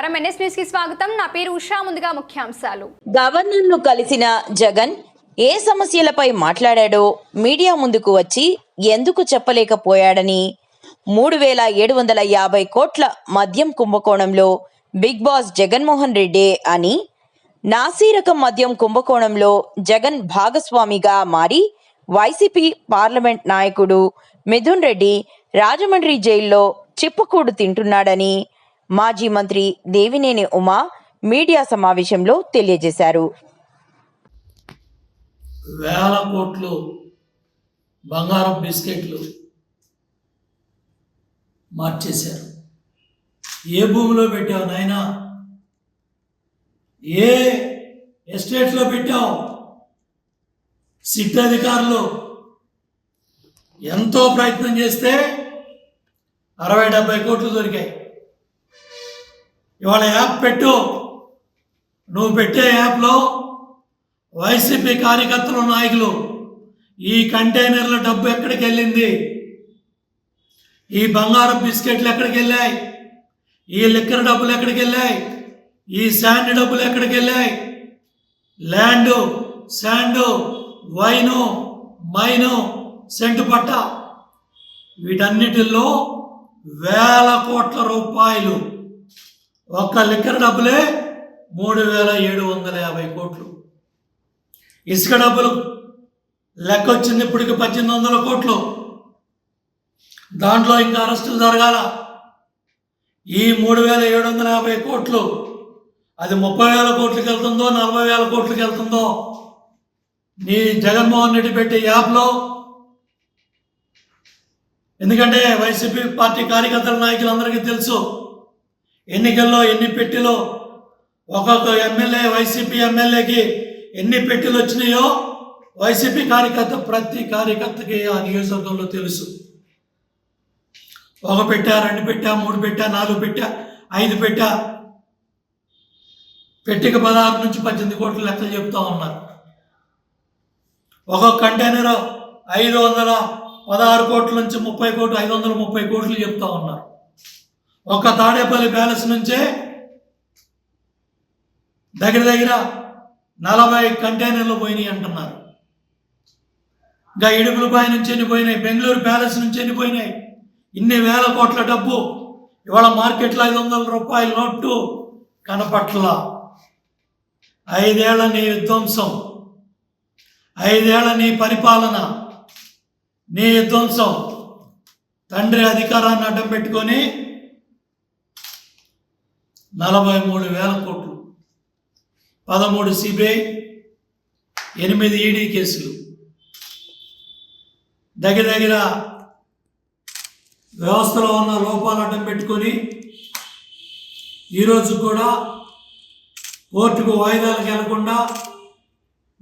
నమస్కారం. ఎన్ఎస్ న్యూస్కి స్వాగతం. నా పేరు ఉషా. ముందుగా ముఖ్యాంశాలు. గవర్నర్ను కలిసిన జగన్ ఏ సమస్యలపై మాట్లాడాడో మీడియా ముందుకు వచ్చి ఎందుకు చెప్పలేకపోయాడని మూడు వేల ఏడు వందల యాభై కోట్ల మద్యం కుంభకోణంలో బిగ్ బాస్ జగన్మోహన్ రెడ్డే అని నాసీరకం మద్యం కుంభకోణంలో జగన్ భాగస్వామిగా మారి వైసీపీ పార్లమెంట్ నాయకుడు మిథున్ రెడ్డి రాజమండ్రి జైల్లో చిప్పకూడు తింటున్నాడని మాజీ మంత్రి దేవినేని ఉమా మీడియా సమావేశంలో తెలియజేశారు. వేల కోట్లు బంగారం బిస్కెట్లు మార్చేశారు. ఏ భూమిలో పెట్టావు నాయన? ఏ ఎస్టేట్లో పెట్టావు? సిట్ అధికారులు ఎంతో ప్రయత్నం చేస్తే అరవై డెబ్బై కోట్లు దొరికాయి. ఇవాళ యాప్ పెట్టు. నువ్వు పెట్టే యాప్లో వైసీపీ కార్యకర్తలు నాయకులు ఈ కంటైనర్ల డబ్బు ఎక్కడికి వెళ్ళింది? ఈ బంగారం బిస్కెట్లు ఎక్కడికి వెళ్ళాయి? ఈ లిక్కర్ డబ్బులు ఎక్కడికి వెళ్ళాయి? ఈ శాండ్ డబ్బులు ఎక్కడికి వెళ్ళాయి? Land sand wine mine cent పట్ట. వీటన్నిటిల్లో వేల కోట్ల రూపాయలు ఒక్క లిక్కర్ డబ్బులే మూడు వేల ఏడు వందల యాభై కోట్లు. ఇసుక డబ్బులు లెక్క వచ్చింది ఇప్పటికి పద్దెనిమిది వందల కోట్లు. దాంట్లో ఇంకా అరెస్టులు జరగాల. ఈ మూడు వేల ఏడు వందల యాభై కోట్లు అది ముప్పై వేల కోట్లకి వెళ్తుందో నలభై వేల కోట్లకి వెళ్తుందో నీ జగన్మోహన్ రెడ్డి పెట్టే యాప్లో. ఎందుకంటే వైసీపీ పార్టీ కార్యకర్తల నాయకులందరికీ తెలుసు ఎన్నికల్లో ఎన్ని పెట్టెలో ఒక్కొక్క ఎమ్మెల్యే వైసీపీ ఎమ్మెల్యేకి ఎన్ని పెట్టెలు వచ్చినాయో వైసీపీ కార్యకర్త ప్రతి కార్యకర్తకి ఆ నియోజకవర్గంలో తెలుసు. ఒక పెట్టా రెండు పెట్టా మూడు పెట్టా నాలుగు పెట్టా ఐదు పెట్టా. పెట్టిక పదహారు నుంచి పద్దెనిమిది కోట్ల లెక్కలు చెప్తూ ఉన్నారు. ఒక్కొక్క కంటైనర్ ఐదు వందల పదహారు కోట్ల నుంచి ముప్పై కోట్లు ఐదు వందల ముప్పై కోట్లు చెప్తా ఉన్నారు. ఒక తాడేపల్లి ప్యాలెస్ నుంచే దగ్గర దగ్గర నలభై కంటైనర్లు పోయినాయి అంటున్నారు. ఇంకా ఇడుపులపై నుంచి ఎన్ని పోయినాయి బెంగళూరు ప్యాలెస్ నుంచి ఎన్ని పోయినాయి ఇన్ని వేల కోట్ల డబ్బు ఇవాళ మార్కెట్లో ఐదు వందల రూపాయల నోటు కనపట్ల. ఐదేళ్ళ నీ విధ్వంసం ఐదేళ్ళ నీ పరిపాలన నీ విధ్వంసం. తండ్రి అధికారాన్ని అడ్డం పెట్టుకొని నలభై మూడు వేల కోట్లు. పదమూడు సిబిఐ ఎనిమిది ఈడీ కేసులు. దగ్గర దగ్గర వ్యవస్థలో ఉన్న లోపాలు అడ్డం పెట్టుకొని ఈరోజు కూడా కోర్టుకు వాయిదాలకు వెళ్ళకుండా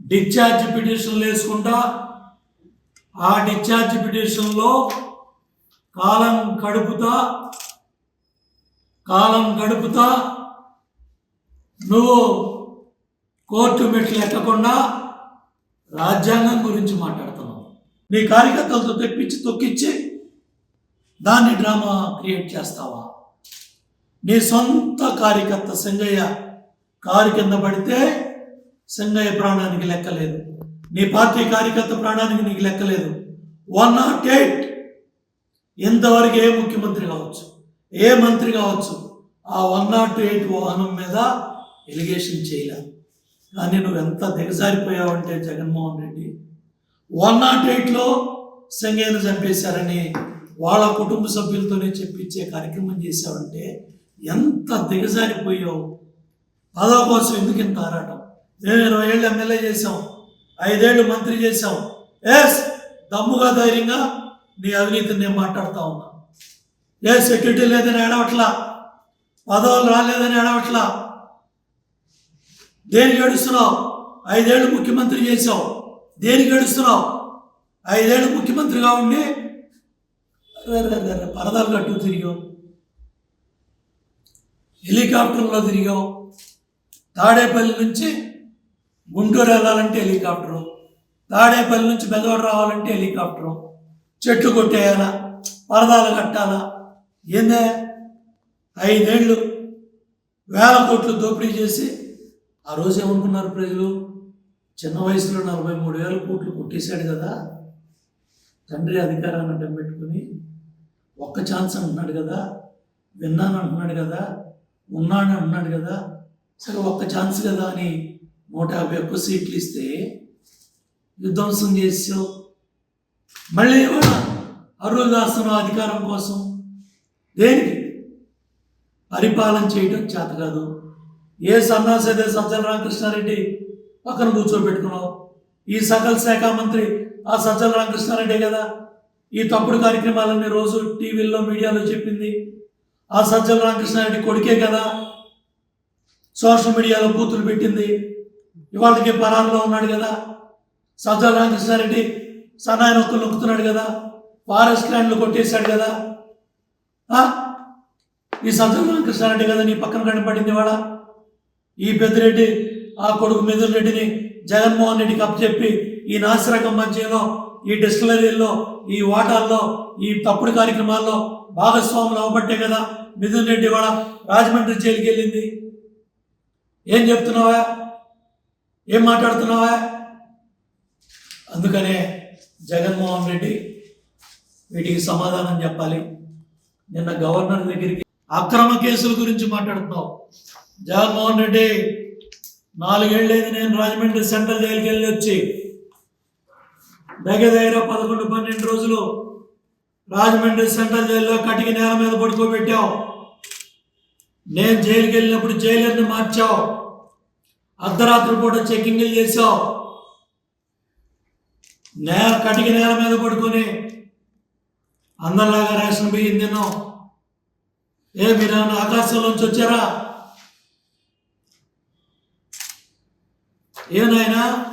డిశ్చార్జ్ పిటిషన్లు వేసుకుంటా ఆ డిశ్చార్జ్ పిటిషన్లో కాలం కడుపుతా కాలం గడుపుతా నువ్వు కోర్టు మెట్లు ఎక్కకుండా రాజ్యాంగం గురించి మాట్లాడుతున్నావు. నీ కార్యకర్తలతో తెప్పించి తొక్కించి దాన్ని డ్రామా క్రియేట్ చేస్తావా? నీ సొంత కార్యకర్త సింగయ్య కారు కింద పడితే సింగయ్య ప్రాణానికి లెక్కలేదు. నీ పార్టీ కార్యకర్త ప్రాణానికి నీకు లెక్కలేదు. వన్ నాట్ ఎయిట్ ఇంతవరకు ఏ ముఖ్యమంత్రి కావచ్చు? ఏ మంత్రి కావచ్చు ఆ వన్ నాట్ ఎయిట్ వాహనం మీద ఎలిగేషన్ చేయలే. కానీ నువ్వు ఎంత దిగజారిపోయావంటే జగన్మోహన్ రెడ్డి. వన్ నాట్ ఎయిట్లో సంగేను చంపేశారని వాళ్ళ కుటుంబ సభ్యులతోనే చెప్పించే కార్యక్రమం చేశావంటే ఎంత దిగజారిపోయావు. పదవ కోసం ఎందుకు ఇంత ఆరాటం? మేము ఇరవై ఏళ్ళు ఎమ్మెల్యే చేసాం ఐదేళ్ళు మంత్రి చేసాం ఎస్ దమ్ముగా ధైర్యంగా నీ అవినీతిని నేను మాట్లాడుతూ ఉన్నా. ఏ సెక్యూరిటీ లేదని ఏడవట్లా. పదవులు రాలేదని ఏడవట్లా. దేనికి ఏడుస్తున్నావు? ఐదేళ్ళు ముఖ్యమంత్రి చేసావు దేనికి ఏడుస్తున్నావు? ఐదేళ్ళు ముఖ్యమంత్రిగా ఉండి పరదాలు కట్టు తిరిగావు. హెలికాప్టర్లో తిరిగావు. తాడేపల్లి నుంచి గుంటూరు వెళ్ళాలంటే హెలికాప్టరు. తాడేపల్లి నుంచి బెదవాడు రావాలంటే హెలికాప్టరు. చెట్లు కొట్టేయాలా? పరదాలు కట్టాలా? ఏందే ఐదేళ్ళు వేల కోట్లు దోపిడీ చేసి ఆ రోజు ఏమనుకున్నారు ప్రజలు? చిన్న వయసులో నలభై మూడు వేల కోట్లు కొట్టేశాడు కదా. తండ్రి అధికారాన్ని అడ్డం పెట్టుకుని ఒక్క ఛాన్స్ అంటున్నాడు కదా. విన్నాను అంటున్నాడు కదా. ఉన్నాను అంటున్నాడు కదా. సరే ఒక్క ఛాన్స్ కదా అని నూట యాభై ఒక్క సీట్లు ఇస్తే విధ్వంసం చేసావు మళ్ళీ కూడా అరువులు దాస్తున్న అధికారం కోసం దేనికి? పరిపాలన చేయడం చేత కాదు. ఏ సన్నాసైతే సజ్జల రామకృష్ణారెడ్డి పక్కన కూర్చోబెట్టుకున్నావు? ఈ సకల శాఖ మంత్రి ఆ సజ్జల రామకృష్ణారెడ్డి కదా? ఈ తప్పుడు కార్యక్రమాలన్నీ రోజు టీవీల్లో మీడియాలో చెప్పింది. ఆ సజ్జల రామకృష్ణారెడ్డి కొడుకే కదా? సోషల్ మీడియాలో బూతులు పెట్టింది. ఇవాళకి పరారులో ఉన్నాడు కదా? సజ్జల రామకృష్ణారెడ్డి సన్నాయి నొక్కులు నొక్కుతున్నాడు కదా? ఫారెస్ట్ ల్యాండ్లు కొట్టేశాడు కదా? ఈ సజ్జల కృష్ణారెడ్డి కదా నీ పక్కన కనపడింది వాడ ఈ పెద్దిరెడ్డి ఆ కొడుకు మిథున్ రెడ్డిని జగన్మోహన్ రెడ్డికి అప్పచెప్పి ఈ నాసిరకం మధ్యలో ఈ డిస్టిలరీల్లో ఈ వాటాల్లో ఈ తప్పుడు కార్యక్రమాల్లో భాగస్వాములు అవ్వబట్టే కదా మిథున్ రెడ్డి వాడ రాజమండ్రి జైలుకి వెళ్ళింది ఏం చెప్తున్నావా? ఏం మాట్లాడుతున్నావా? అందుకనే జగన్మోహన్ రెడ్డి వీటికి సమాధానం చెప్పాలి. నిన్న గవర్నర్ దగ్గరికి అక్రమ కేసుల గురించి మాట్లాడుతున్నావు జగన్మోహన్ రెడ్డి నాలుగేళ్ళైంది నేను రాజమండ్రి సెంట్రల్ జైలుకి వెళ్ళి వచ్చి దగ్గర దగ్గర పదకొండు పన్నెండు రోజులు రాజమండ్రి సెంట్రల్ జైల్లో కటికి నేల మీద పడుకోబెట్టావు నేను జైలుకి వెళ్ళినప్పుడు జైలర్ని మార్చావు అర్ధరాత్రి పూట చెక్కింగ్లు చేసావు నేల కటికి నేల మీద పడుకొని అందరిలాగా రేషన్ బియ్యం తిన్నాం. ఏ మీరేమన్నా ఆకాశంలోంచి వచ్చారా? ఏనాయనా నాయనా?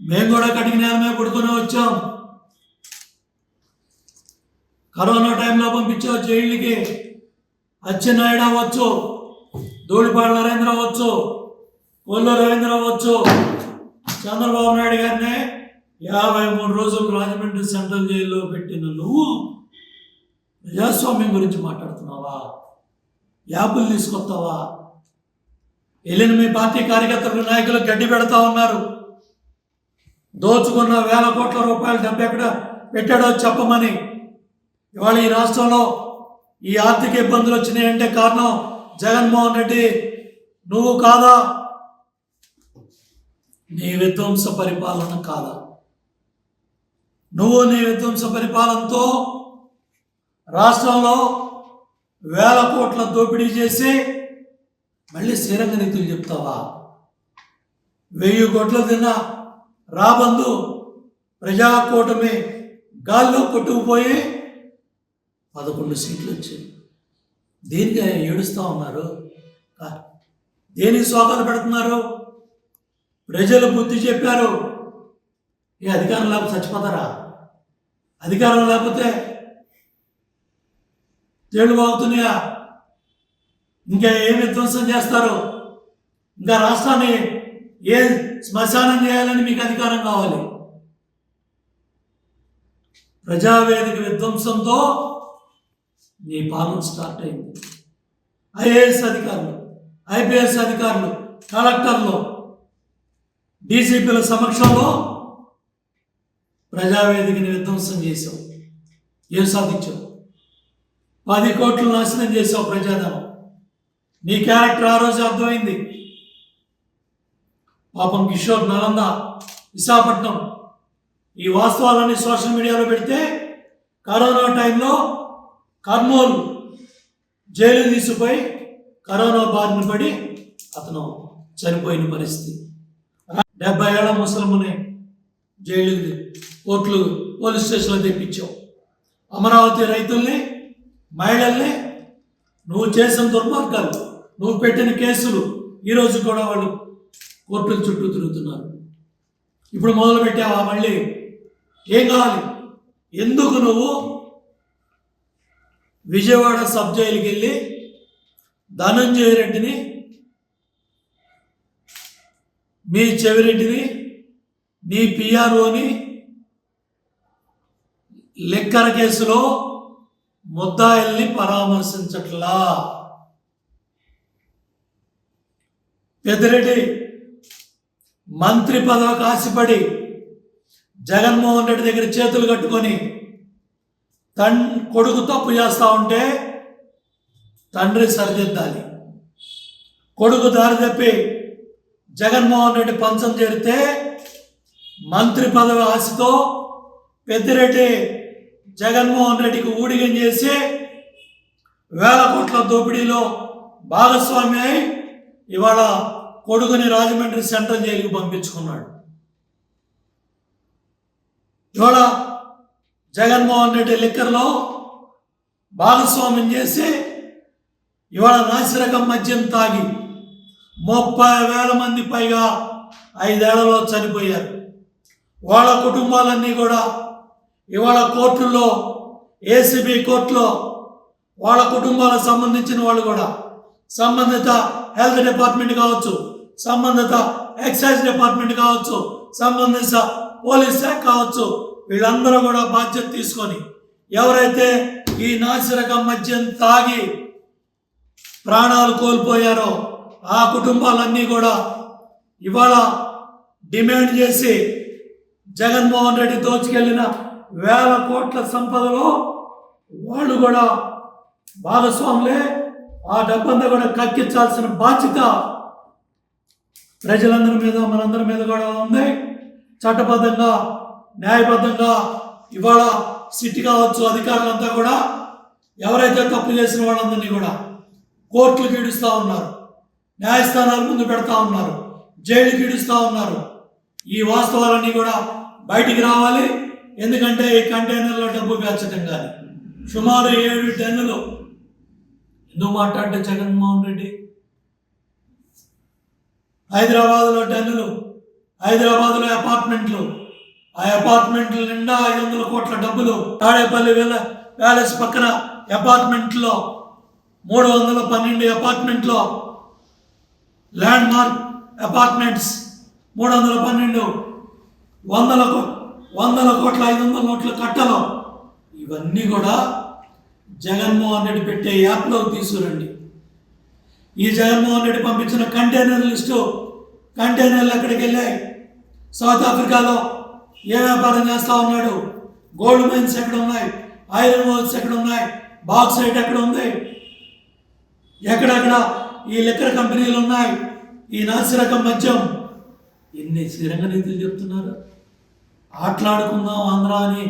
మేము కూడా కటికి నేల పడుకునే పడుకొని వచ్చాం. కరోనా టైంలో పంపించావు జైళ్ళకి. అచ్చెన్నాయుడు అవ్వచ్చు ధూళిపాడు నరేంద్ర అవ్వచ్చు కొల్లు రవీంద్ర అవ్వచ్చు. చంద్రబాబు నాయుడు గారిని యాభై మూడు రోజులు రాజమండ్రి సెంట్రల్ జైల్లో పెట్టిన నువ్వు ప్రజాస్వామ్యం గురించి మాట్లాడుతున్నావా? యాపులు తీసుకొస్తావా? వెళ్ళిన మీ పార్టీ కార్యకర్తలు నాయకులు గడ్డి పెడతా ఉన్నారు. దోచుకున్న వేల కోట్ల రూపాయలు డబ్బు ఎక్కడ పెట్టాడో చెప్పమని. ఇవాళ ఈ రాష్ట్రంలో ఈ ఆర్థిక ఇబ్బందులు వచ్చినాయంటే కారణం జగన్మోహన్ రెడ్డి. నువ్వు కాదా? నీ విధ్వంస పరిపాలన కాదా? నువ్వు నీ విధ్వంస పరిపాలనతో రాష్ట్రంలో వేల కోట్ల దోపిడీ చేసి మళ్ళీ స్థిరంగా నీతులు చెప్తావా? వెయ్యి కోట్ల తిన్న రాబందు ప్రజాకూటమి గాల్లో కొట్టుకుపోయి పదకొండు సీట్లు వచ్చాయి దేనికి ఏడుస్తూ ఉన్నారు. దేనికి శోకాలు పెడుతున్నారు? ప్రజలు బుద్ధి చెప్పారు. ఏ అధికారం లేకపోతే చచ్చిపోతారా? అధికారం లేకపోతే తేళ్ళు బాగుతున్నాయా? ఇంకా ఏం విధ్వంసం చేస్తారు? ఇంకా రాష్ట్రాన్ని ఏ శ్మశానం చేయాలని మీకు అధికారం కావాలి? ప్రజావేదిక విధ్వంసంతో నీ పాలన స్టార్ట్ అయింది. ఐఏఎస్ అధికారులు ఐపీఎస్ అధికారులు కలెక్టర్లు డీసీపీల సమక్షంలో ప్రజావేదికని విధ్వంసం చేశావు. ఏం సాధించావు? పది కోట్లు నాశనం చేసావు ప్రజాధనం. నీ క్యారెక్టర్ ఆ రోజు అర్థమైంది. పాపం కిషోర్ నలంద విశాఖపట్నం ఈ వాస్తవాలన్నీ సోషల్ మీడియాలో పెడితే కరోనా టైంలో కర్నూలు జైలు తీసుకుపోయి కరోనా బారిన పడి అతను చనిపోయిన పరిస్థితి. డెబ్బై ఏళ్ళ ముసలముని జైలు కోర్టులు పోలీస్ స్టేషన్లో తెప్పించావు. అమరావతి రైతుల్ని మహిళల్ని నువ్వు చేసిన దుర్మార్గాలు నువ్వు పెట్టిన కేసులు ఈరోజు కూడా వాళ్ళు కోర్టుల చుట్టూ తిరుగుతున్నారు. ఇప్పుడు మొదలు పెట్టావా మళ్ళీ? ఏం కావాలి? ఎందుకు నువ్వు విజయవాడ సబ్ జైలుకి వెళ్ళి ధనంజయ రెడ్డిని మీ చెవిరెడ్డిని నీ పిఆర్ఓని లెక్కర కేసులో ముద్దాయిల్ని పరామర్శించట్లా. పెద్దిరెడ్డి మంత్రి పదవికి ఆశపడి జగన్మోహన్ రెడ్డి దగ్గర చేతులు కట్టుకొని తన్ కొడుకు తప్పు చేస్తా ఉంటే తండ్రి సరిదిద్దాలి. కొడుకు దారి తప్పి జగన్మోహన్ రెడ్డి పంచం చేరితే మంత్రి పదవి ఆశతో పెద్దిరెడ్డి జగన్మోహన్ రెడ్డికి ఊడిగం చేసి వేల కోట్ల దోపిడీలో భాగస్వామి అయి ఇవాళ కొడుకుని రాజమండ్రి సెంట్రల్ జైలుకి పంపించుకున్నాడు. ఇవాళ జగన్మోహన్ రెడ్డి లిక్కర్లో భాగస్వామ్యం చేసి ఇవాళ నాసిరకం మద్యం తాగి ముప్పై వేల మంది పైగా ఐదేళ్ళలో చనిపోయారు. వాళ్ళ కుటుంబాలన్నీ కూడా ఇవాళ కోర్టుల్లో ఏసీబీ కోర్టులో వాళ్ళ కుటుంబాలకు సంబంధించిన వాళ్ళు కూడా సంబంధిత హెల్త్ డిపార్ట్మెంట్ కావచ్చు సంబంధిత ఎక్సైజ్ డిపార్ట్మెంట్ కావచ్చు సంబంధిత పోలీస్ శాఖ కావచ్చు వీళ్ళందరూ కూడా బాధ్యత తీసుకొని ఎవరైతే ఈ నాసిరకం మద్యం తాగి ప్రాణాలు కోల్పోయారో ఆ కుటుంబాలన్నీ కూడా ఇవాళ డిమాండ్ చేసి జగన్మోహన్ రెడ్డి దోచుకెళ్ళిన వేల కోట్ల సంపదలో వాళ్ళు కూడా భాగస్వాములే ఆ డబ్బంతా కూడా కక్కించాల్సిన బాధ్యత ప్రజలందరి మీద మనందరి మీద కూడా ఉంది. చట్టబద్ధంగా న్యాయబద్ధంగా ఇవాళ సిటీ కావచ్చు అధికారులంతా కూడా ఎవరైతే తప్పు చేసిన వాళ్ళందరినీ కూడా కోర్టులు పీడిస్తూ ఉన్నారు. న్యాయస్థానాల ముందు పెడతా ఉన్నారు. జైలు పీడిస్తూ ఉన్నారు. ఈ వాస్తవాలన్నీ కూడా బయటికి రావాలి. ఎందుకంటే ఈ కంటైనర్లో డబ్బు పెంచడం కానీ సుమారు ఏడు టన్నులు. ఎందుకు మాట్లాడితే జగన్మోహన్ రెడ్డి? హైదరాబాద్లో టన్నులు హైదరాబాద్లో అపార్ట్మెంట్లు. ఆ అపార్ట్మెంట్ల నిండా ఐదు వందల కోట్ల డబ్బులు తాడేపల్లి వేల ప్యాలెస్ పక్కన అపార్ట్మెంట్లో మూడు వందల పన్నెండు అపార్ట్మెంట్లో. ల్యాండ్ మార్క్ అపార్ట్మెంట్స్ మూడు వందల పన్నెండు. వందలకు వందల కోట్ల ఐదు వందల కోట్ల కట్టలు. ఇవన్నీ కూడా జగన్మోహన్ రెడ్డి పెట్టే యాప్లో తీసుకురండి. ఈ జగన్మోహన్ రెడ్డి పంపించిన కంటైనర్ లిస్టు కంటైనర్లు ఎక్కడికి వెళ్ళాయి? సౌత్ ఆఫ్రికాలో ఏ వ్యాపారం చేస్తూ ఉన్నాడు? గోల్డ్ మైన్స్ ఎక్కడ ఉన్నాయి? ఐరన్ ఓల్స్ ఎక్కడ ఉన్నాయి? బాక్సైట్ ఎక్కడ ఉంది? ఎక్కడెక్కడ ఈ లిక్కర్ కంపెనీలు ఉన్నాయి? ఈ నాసిరకం మద్యం. ఎన్ని శ్రీరంగ నీతులు చెప్తున్నారు? ఆటలాడుకుందాం ఆంధ్ర అని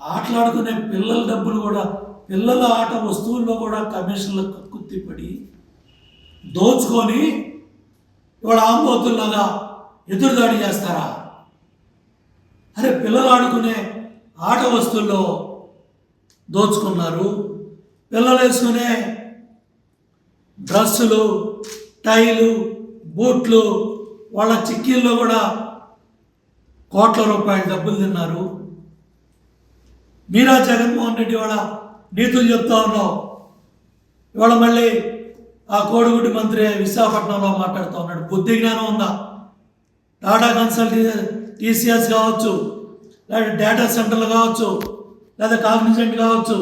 ఆటలాడుకునే పిల్లల డబ్బులు కూడా పిల్లల ఆట వస్తువుల్లో కూడా కమిషన్ల కక్కుత్తిపడి దోచుకొని ఇవాళ ఆంబోతుల్లాగా ఎదురుదాడి చేస్తారా? అరే పిల్లలు ఆడుకునే ఆట వస్తువుల్లో దోచుకున్నారు. పిల్లలు వేసుకునే డ్రస్సులు టైలు బూట్లు వాళ్ళ చిక్కీల్లో కూడా కోట్ల రూపాయలు డబ్బులు తిన్నారు. మీరా జగన్మోహన్ రెడ్డి వాళ్ళ నీతులు చెప్తా ఉన్నావు. ఇవాళ మళ్ళీ ఆ కోడిగుడ్డి మంత్రి విశాఖపట్నంలో మాట్లాడుతూ ఉన్నాడు. బుద్ధి జ్ఞానం ఉందా? టాటా కన్సల్టీ టీసీఎస్ కావచ్చు లేదా డేటా సెంటర్లు కావచ్చు లేదా కాగ్నిజెంట్ కావచ్చు.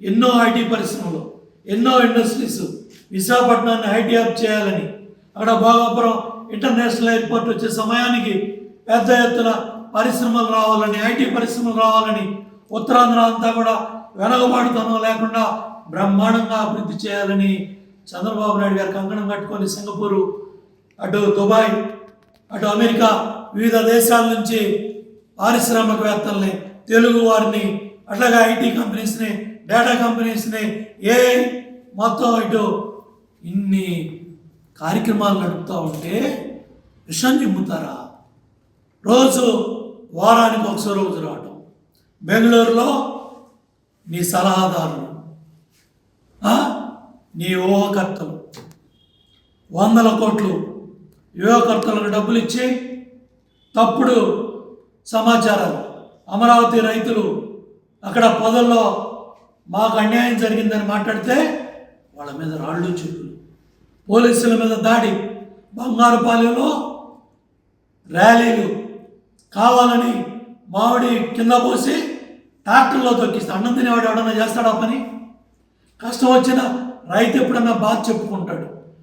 ఎన్నో ఐటీ పరిశ్రమలు ఎన్నో ఇండస్ట్రీస్ విశాఖపట్నాన్ని ఐటీ హబ్ చేయాలని. అక్కడ భోగాపురం ఇంటర్నేషనల్ ఎయిర్పోర్ట్ వచ్చే సమయానికి పెద్ద ఎత్తున పరిశ్రమలు రావాలని ఐటీ పరిశ్రమలు రావాలని ఉత్తరాంధ్ర అంతా కూడా వెనకబాటుతనం లేకుండా బ్రహ్మాండంగా అభివృద్ధి చేయాలని చంద్రబాబు నాయుడు గారు కంకణం కట్టుకొని సింగపూరు అటు దుబాయ్ అటు అమెరికా వివిధ దేశాల నుంచి పారిశ్రామికవేత్తల్ని తెలుగు వారిని అట్లాగే ఐటీ కంపెనీస్ని డేటా కంపెనీస్ని ఏ మొత్తం ఇటు ఇన్ని కార్యక్రమాలు నడుపుతూ ఉంటే విషం చిమ్ముతారా రోజు వారానికి ఒకసారి రోజు రావటం. బెంగళూరులో నీ సలహాదారులు నీ ఊహకర్తలు వందల కోట్లు యువకర్తలకు డబ్బులు ఇచ్చి తప్పుడు సమాచారాలు. అమరావతి రైతులు అక్కడ పొదల్లో మాకు అన్యాయం జరిగిందని మాట్లాడితే వాళ్ళ మీద రాళ్ళు చెప్పులు పోలీసుల మీద దాడి. బంగారుపాలెంలో ర్యాలీలు కావాలని మామిడి కింద పోసి ట్రాక్టర్లో తొక్కిస్తే. అన్నం తినేవాడు ఎవడన్నా చేస్తాడా పని? కష్టం వచ్చిన రైతు ఎప్పుడన్నా బాధ చెప్పుకుంటాడు.